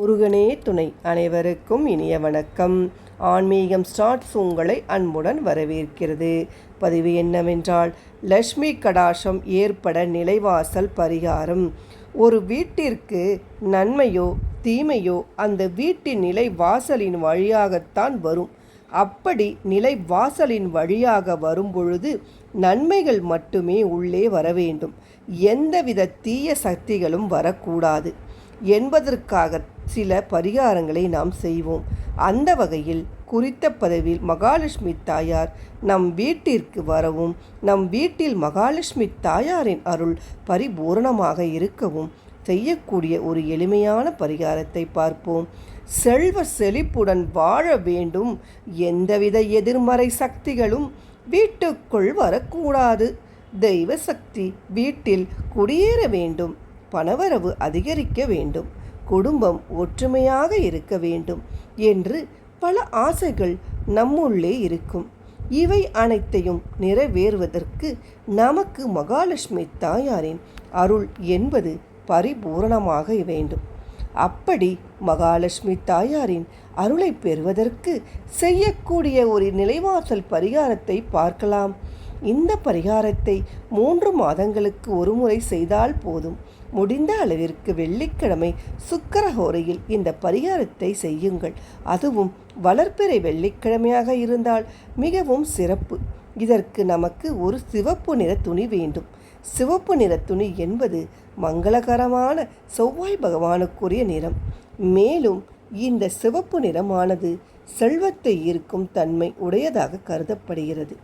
முருகனே துணை. அனைவருக்கும் இனிய வணக்கம். ஆன்மீகம் ஸ்டார்ட்ஸ் உங்களை அன்புடன் வரவேற்கிறது. பதிவு என்னவென்றால் லக்ஷ்மி கடாஷம் ஏற்பட நிலைவாசல் பரிகாரம். ஒரு வீட்டிற்கு நன்மையோ தீமையோ அந்த வீட்டின் நிலை வாசலின் வழியாகத்தான் வரும். அப்படி நிலை வாசலின் வழியாக வரும்பொழுது நன்மைகள் மட்டுமே உள்ளே வர வேண்டும் எந்தவித தீய சக்திகளும் வரக்கூடாது. என்பதற்காக சில பரிகாரங்களை நாம் செய்வோம். அந்த வகையில் குறித்த பதவியில் மகாலட்சுமி தாயார் நம் வீட்டிற்கு வரவும் நம் வீட்டில் மகாலட்சுமி தாயாரின் அருள் பரிபூரணமாக இருக்கவும் செய்யக்கூடிய ஒரு எளிமையான பரிகாரத்தை பார்ப்போம். செல்வ செழிப்புடன் வாழ வேண்டும். எந்தவித எதிர்மறை சக்திகளும் வீட்டுக்குள் வரக்கூடாது. தெய்வ சக்தி வீட்டில் குடியேற வேண்டும். பணவரவு அதிகரிக்க வேண்டும். குடும்பம் ஒற்றுமையாக இருக்க வேண்டும் என்று பல ஆசைகள் நம்முள்ளே இருக்கும். இவை அனைத்தையும் நிறைவேறுவதற்கு நமக்கு மகாலட்சுமி தாயாரின் அருள் என்பது பரிபூரணமாக வேண்டும். அப்படி மகாலட்சுமி தாயாரின் அருளை பெறுவதற்கு செய்யக்கூடிய ஒரு நிலைவாசல் பரிகாரத்தை பார்க்கலாம். இந்த பரிகாரத்தை மூன்று மாதங்களுக்கு ஒரு முறை செய்தால் போதும். முடிந்த அளவிற்கு வெள்ளிக்கிழமை சுக்கரஹோரையில் இந்த பரிகாரத்தை செய்யுங்கள். அதுவும் வளர்ப்பிறை வெள்ளிக்கிழமையாக இருந்தால் மிகவும் சிறப்பு. இதற்கு நமக்கு ஒரு சிவப்பு நிற துணி வேண்டும். சிவப்பு நிற துணி என்பது மங்களகரமான செவ்வாய் பகவானுக்குரிய நிறம். மேலும் இந்த சிவப்பு நிறமானது செல்வத்தை ஈர்க்கும் தன்மை உடையதாக கருதப்படுகிறது.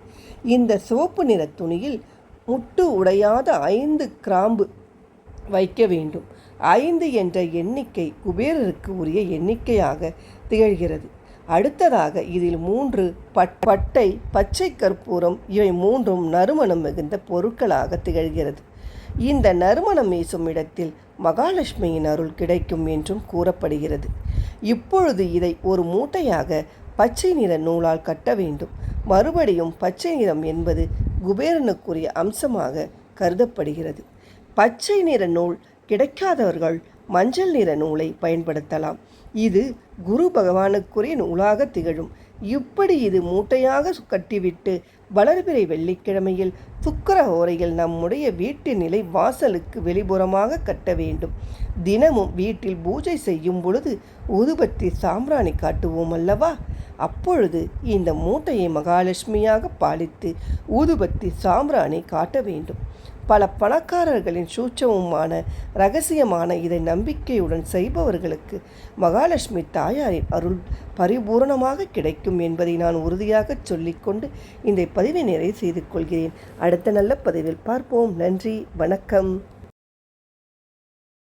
இந்த சிவப்பு நிற துணியில் முட்டு உடையாத ஐந்து கிராம்பு வைக்க வேண்டும். ஐந்து என்ற எண்ணிக்கை குபேரருக்கு உரிய எண்ணிக்கையாக திகழ்கிறது. அடுத்ததாக இதில் மூன்று பட் பட்டை பச்சை கற்பூரம் இவை மூன்றும் நறுமணம் மிகுந்த பொருட்களாக திகழ்கிறது. இந்த நறுமணம் வீசும் இடத்தில் மகாலட்சுமியின் அருள் கிடைக்கும் என்றும் கூறப்படுகிறது. இப்பொழுது இதை ஒரு மூட்டையாக பச்சை நிற நூலால் கட்ட வேண்டும். மறுபடியும் பச்சை நிறம் என்பது குபேரனுக்குரிய அம்சமாக கருதப்படுகிறது. பச்சை நிற நூல் கிடைக்காதவர்கள் மஞ்சள் நிற நூலை பயன்படுத்தலாம். இது குரு பகவானுக்குரிய நூலாக திகழும். இப்படி இது மூட்டையாக கட்டிவிட்டு வளர்பிறை வெள்ளிக்கிழமையில் சுக்கர ஓரையில் நம்முடைய வீட்டு நிலை வாசலுக்கு வெளிப்புறமாக கட்ட வேண்டும். தினமும் வீட்டில் பூஜை செய்யும் பொழுது ஊதுபத்தி சாம்பிராணி காட்டுவோம் அல்லவா? அப்பொழுது இந்த மூட்டையை மகாலட்சுமியாக பாலித்து ஊதுபத்தி சாம்பிராணி காட்ட வேண்டும். பல பணக்காரர்களின் சூட்சமுமான ரகசியமான இதை நம்பிக்கையுடன் செய்பவர்களுக்கு மகாலட்சுமி தாயாரின் அருள் பரிபூரணமாக கிடைக்கும் என்பதை நான் உறுதியாக சொல்லிக்கொண்டு இந்த பதிவை நிறைவு செய்து கொள்கிறேன். அடுத்த நல்ல பதிவில் பார்ப்போம். நன்றி. வணக்கம்.